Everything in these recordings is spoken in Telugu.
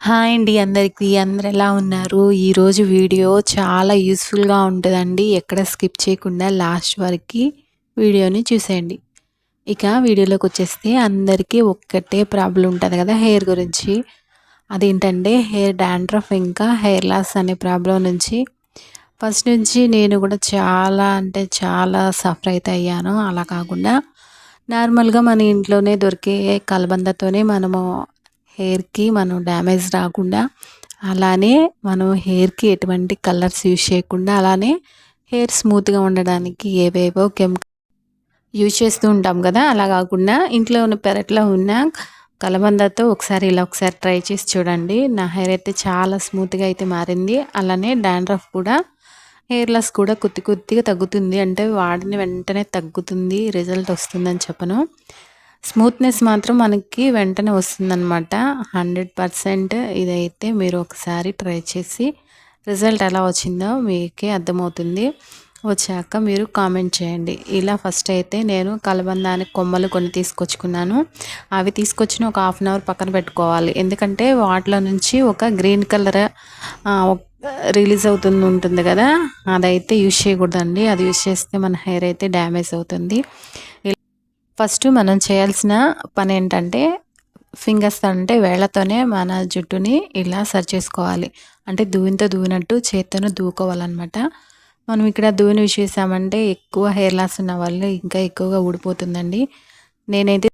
హాయ్ అండి అందరికీ. అందరు ఎలా ఉన్నారు? ఈరోజు వీడియో చాలా యూస్ఫుల్గా ఉంటుందండి. ఎక్కడ స్కిప్ చేయకుండా లాస్ట్ వరకు వీడియోని చూసేయండి. ఇక వీడియోలోకి వచ్చేస్తే అందరికీ ఒక్కటే ప్రాబ్లం ఉంటుంది కదా హెయిర్ గురించి. అదేంటంటే హెయిర్ డాండ్రఫ్ ఇంకా హెయిర్ లాస్ అనే ప్రాబ్లం నుంచి. ఫస్ట్ నుంచి నేను కూడా చాలా అంటే చాలా సఫర్ అయితే అయ్యాను. అలా కాకుండా నార్మల్గా మన ఇంట్లోనే దొరికే కలబందతోనే మనము హెయిర్కి మనం డ్యామేజ్ రాకుండా అలానే మనం హెయిర్కి ఎటువంటి కలర్స్ యూజ్ చేయకుండా అలానే హెయిర్ స్మూత్గా ఉండడానికి ఏవేవో కెమికల్ యూజ్ చేస్తూ ఉంటాం కదా. అలా కాకుండా ఇంట్లో ఉన్న పెరట్లో ఉన్న కలబందతో ఒకసారి ఇలా ఒకసారి ట్రై చేసి చూడండి. నా హెయిర్ అయితే చాలా స్మూత్గా అయితే మారింది. అలానే డాండ్రఫ్ కూడా హెయిర్ లాస్ కూడా కొద్ది కొద్దిగా తగ్గుతుంది. అంటే వాడిన వెంటనే తగ్గుతుంది. రిజల్ట్ వస్తుందని చెప్పను. స్మూత్నెస్ మాత్రం మనకి వెంటనే వస్తుందన్నమాట. హండ్రెడ్ పర్సెంట్ ఇదైతే మీరు ఒకసారి ట్రై చేసి రిజల్ట్ ఎలా వచ్చిందో మీకే అర్థమవుతుంది. వచ్చాక మీరు కామెంట్ చేయండి. ఇలా ఫస్ట్ అయితే నేను కలబందానికి కొమ్మలు కొన్ని తీసుకొచ్చుకున్నాను. అవి తీసుకొచ్చిన ఒక హాఫ్ అన్ అవర్ పక్కన పెట్టుకోవాలి. ఎందుకంటే వాటిలో నుంచి ఒక గ్రీన్ కలర్ రిలీజ్ అవుతుంది ఉంటుంది కదా. అదైతే యూజ్ చేయకూడదండి. అది యూజ్ చేస్తే మన హెయిర్ అయితే డ్యామేజ్ అవుతుంది. ఫస్ట్ మనం చేయాల్సిన పని ఏంటంటే ఫింగర్స్ అంటే వేళ్ళతోనే మన జుట్టుని ఇలా సరి చేసుకోవాలి. అంటే దూవితో దూవినట్టు చేత్తోనే దూకోవాలన్నమాట మనం ఇక్కడ దూని చేసామంటే ఎక్కువ హెయిర్ లాస్ ఉన్న వాళ్ళు ఇంకా ఎక్కువగా ఊడిపోతుందండి. నేనైతే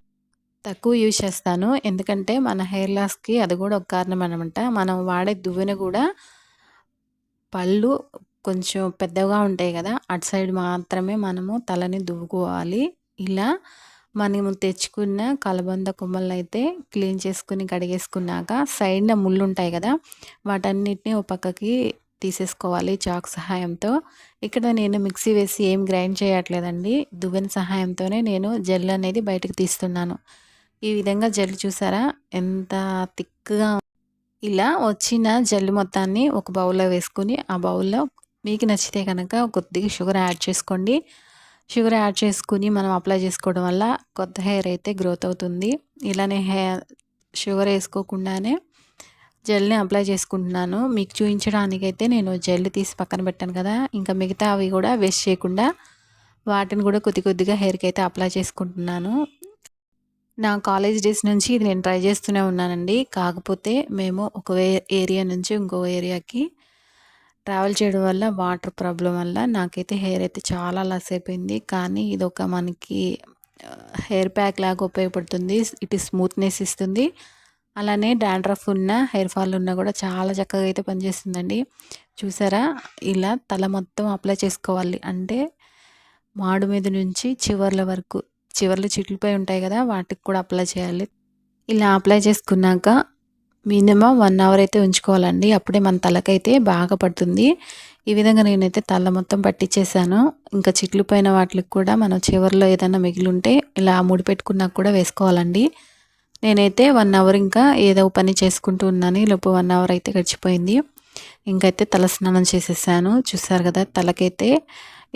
తక్కువ యూజ్ చేస్తాను. ఎందుకంటే మన హెయిర్ లాస్కి అది కూడా ఒక కారణం అనమాట మనం వాడే దువ్వెన కూడా పళ్ళు కొంచెం పెద్దగా ఉంటాయి కదా అటు సైడ్ మాత్రమే మనము తలని దువ్వుకోవాలి. ఇలా మనము తెచ్చుకున్న కలబంద కొమ్మలను అయితే క్లీన్ చేసుకుని కడిగేసుకున్నాక సైడ్న ముళ్ళు ఉంటాయి కదా వాటన్నిటిని ఒక పక్కకి తీసేసుకోవాలి చాక్ సహాయంతో. ఇక్కడ నేను మిక్సీ వేసి ఏం గ్రైండ్ చేయట్లేదండి దువ్వెన సహాయంతోనే నేను జెల్ అనేది బయటకు తీస్తున్నాను. ఈ విధంగా జెల్ చూసారా ఎంత థిక్గా ఇలా వచ్చిన జెల్ మొత్తాన్ని ఒక బౌల్లో వేసుకుని ఆ బౌల్లో మీకు నచ్చితే కనుక కొద్దిగా షుగర్ యాడ్ చేసుకోండి. షుగర్ యాడ్ చేసుకుని మనం అప్లై చేసుకోవడం వల్ల కొత్త హెయిర్ అయితే గ్రోత్ అవుతుంది. ఇలానే హెయిర్ షుగర్ వేసుకోకుండానే జెల్ని అప్లై చేసుకుంటున్నాను. మీకు చూపించడానికైతే నేను జెల్ తీసి పక్కన పెట్టాను కదా. ఇంకా మిగతా అవి కూడా వేస్ట్ చేయకుండా వాటిని కూడా కొద్ది కొద్దిగా హెయిర్కి అయితే అప్లై చేసుకుంటున్నాను. నా కాలేజ్ డేస్ నుంచి ఇది నేను ట్రై చేస్తూనే ఉన్నానండి. కాకపోతే మేము ఒక ఏరియా నుంచి ఇంకో ఏరియాకి ట్రావెల్ చేయడం వల్ల వాటర్ ప్రాబ్లం వల్ల నాకైతే హెయిర్ అయితే చాలా లాస్ అయిపోయింది. కానీ ఇది ఒక మనకి హెయిర్ ప్యాక్ లాగా ఉపయోగపడుతుంది. ఇటు స్మూత్నెస్ ఇస్తుంది. అలానే డాండ్రఫ్ ఉన్న హెయిర్ ఫాల్ ఉన్నా కూడా చాలా చక్కగా అయితే పనిచేస్తుందండి. చూసారా? ఇలా తల మొత్తం అప్లై చేసుకోవాలి. అంటే మాడు మీద నుంచి చివర్ల వరకు చివర్లు చిట్లిపోయి ఉంటాయి కదా వాటికి కూడా అప్లై చేయాలి. ఇలా అప్లై చేసుకున్నాక మినిమం వన్ అవర్ అయితే ఉంచుకోవాలండి. అప్పుడే మన తలకైతే బాగా పడుతుంది. ఈ విధంగా నేనైతే తల మొత్తం పట్టించేసాను ఇంకా చిట్లు పైన వాటికి కూడా మనం చివరిలో ఏదైనా మిగిలి ఉంటే ఇలా ముడి పెట్టుకున్నాక కూడా వేసుకోవాలండి. నేనైతే వన్ అవర్ ఇంకా ఏదో పని చేసుకుంటూ ఉన్నాను. లోపు వన్ అవర్ అయితే గడిచిపోయింది. ఇంకైతే తల స్నానం చేసేసాను. చూసారు కదా తలకైతే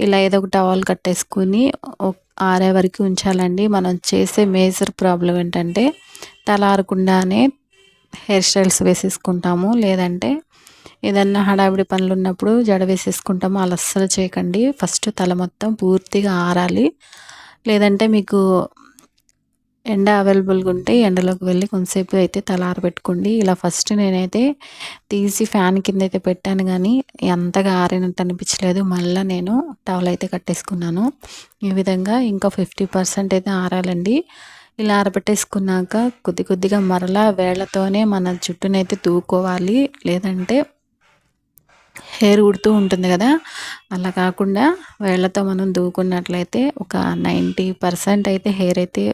ఇలా ఏదో ఒక టవల్ కట్టేసుకుని ఆరే వరకు ఉంచాలండి. మనం చేసే మేజర్ ప్రాబ్లం ఏంటంటే తల ఆరకుండానే హెయిర్ స్టైల్స్ వేసేసుకుంటాము. లేదంటే ఏదన్నా హడావిడి పనులు ఉన్నప్పుడు జడ వేసేసుకుంటాము. అలా అస్సలు చేయకండి. ఫస్ట్ తల మొత్తం పూర్తిగా ఆరాలి. లేదంటే మీకు ఎండ అవైలబుల్గా ఉంటే ఎండలోకి వెళ్ళి కొంతసేపు అయితే తల ఆరబెట్టుకోండి. ఇలా ఫస్ట్ నేనైతే తీసి ఫ్యాన్ కింద అయితే పెట్టాను కానీ ఎంతగా ఆరినట్టు అనిపించలేదు. మళ్ళీ నేను టవల్ అయితే కట్టేసుకున్నాను. ఈ విధంగా ఇంకా ఫిఫ్టీ పర్సెంట్ అయితే ఆరాలండి. ఇలా ఆరబెట్టేసుకున్నాక కొద్ది కొద్దిగా మరలా వేళ్ళతోనే మన జుట్టునైతే తూకోవాలి. లేదంటే హెయిర్ ఉడుతూ ఉంటుంది కదా. అలా కాకుండా వేళ్ళతో మనం దూకున్నట్లయితే ఒక నైంటీ పర్సెంట్ అయితే హెయిర్ అయితే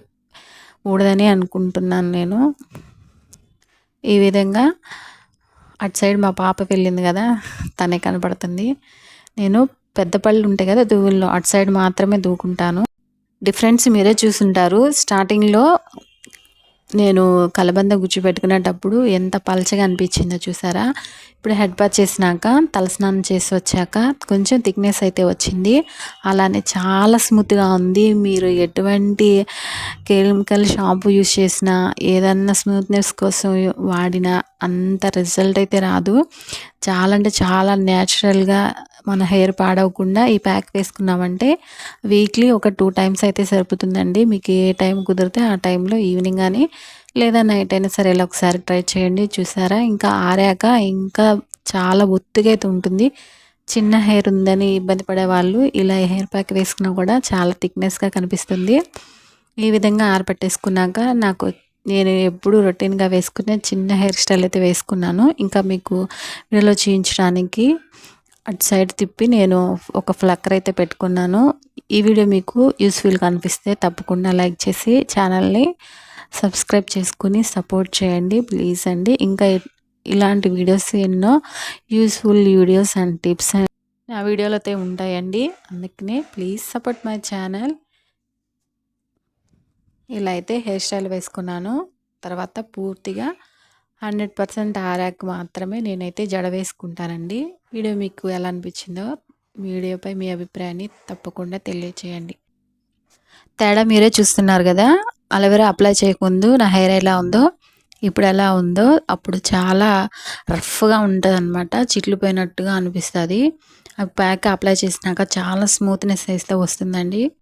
ఊడదని అనుకుంటున్నాను నేను. ఈ విధంగా అటు సైడ్ మా పాప వెళ్ళింది కదా. తనే కనపడుతుంది నేను పెద్ద పళ్ళు ఉంటాయి కదా దువ్వుల్లో అటు సైడ్ మాత్రమే దూకుంటాను. డిఫరెన్స్ మీరే చూసుంటారు. స్టార్టింగ్లో నేను కలబంద గుచ్చి పెట్టుకునేటప్పుడు ఎంత పలచగా అనిపించిందో చూసారా? ఇప్పుడు హెడ్ బాత్ చేసినాక తలస్నానం చేసి వచ్చాక కొంచెం థిక్నెస్ అయితే వచ్చింది. అలానే చాలా స్మూత్గా ఉంది. మీరు ఎటువంటి కెమికల్ షాంపూ యూస్ చేసినా ఏదన్నా స్మూత్నెస్ కోసం వాడినా అంత రిజల్ట్ అయితే రాదు. చాలా అంటే చాలా న్యాచురల్గా మన హెయిర్ పాడవకుండా ఈ ప్యాక్ వేసుకున్నామంటే వీక్లీ ఒక టూ టైమ్స్ అయితే సరిపోతుందండి. మీకు ఏ టైం కుదిరితే ఆ టైంలో ఈవినింగ్ అని లేదా నైట్ అయినా సరే ఇలా ఒకసారి ట్రై చేయండి. చూసారా? ఇంకా ఆరాక ఇంకా చాలా ఒత్తుగా అయితే ఉంటుంది. చిన్న హెయిర్ ఉందని ఇబ్బంది పడే వాళ్ళు ఇలా హెయిర్ ప్యాక్ వేసుకున్నా కూడా చాలా థిక్నెస్గా కనిపిస్తుంది. ఈ విధంగా ఆరబెట్టేసుకున్నాక నాకు నేను ఎప్పుడు రొటీన్గా వేసుకునే చిన్న హెయిర్ స్టైల్ అయితే వేసుకున్నాను. ఇంకా మీకు వీడియోలో చూపించడానికి అటు సైడ్ తిప్పి నేను ఒక ఫ్లక్కర్ అయితే పెట్టుకున్నాను. ఈ వీడియో మీకు యూస్ఫుల్గా అనిపిస్తే తప్పకుండా లైక్ చేసి ఛానల్ని సబ్స్క్రైబ్ చేసుకుని సపోర్ట్ చేయండి. ప్లీజ్ అండి. ఇంకా ఇలాంటి వీడియోస్ ఎన్నో యూస్ఫుల్ వీడియోస్ అండ్ టిప్స్ ఆ వీడియోలో అయితే ఉంటాయండి. అందుకనే ప్లీజ్ సపోర్ట్ మై ఛానల్ ఇలా అయితే హెయిర్ స్టైల్ వేసుకున్నాను. తర్వాత పూర్తిగా హండ్రెడ్ పర్సెంట్ ఆరాక్ మాత్రమే నేనైతే జడ వేసుకుంటానండి. వీడియో మీకు ఎలా అనిపించిందో వీడియోపై మీ అభిప్రాయాన్ని తప్పకుండా తెలియచేయండి. తేడా మీరే చూస్తున్నారు కదా అలవేరా అప్లై చేయకముందు నా హెయిర్ ఎలా ఉందో ఇప్పుడు ఎలా ఉందో అప్పుడు చాలా రఫ్గా ఉంటుంది అనమాట చిట్లు పోయినట్టుగా అనిపిస్తుంది. ఆ ప్యాక్ అప్లై చేసినాక చాలా స్మూత్నెస్ అయితే వస్తుందండి.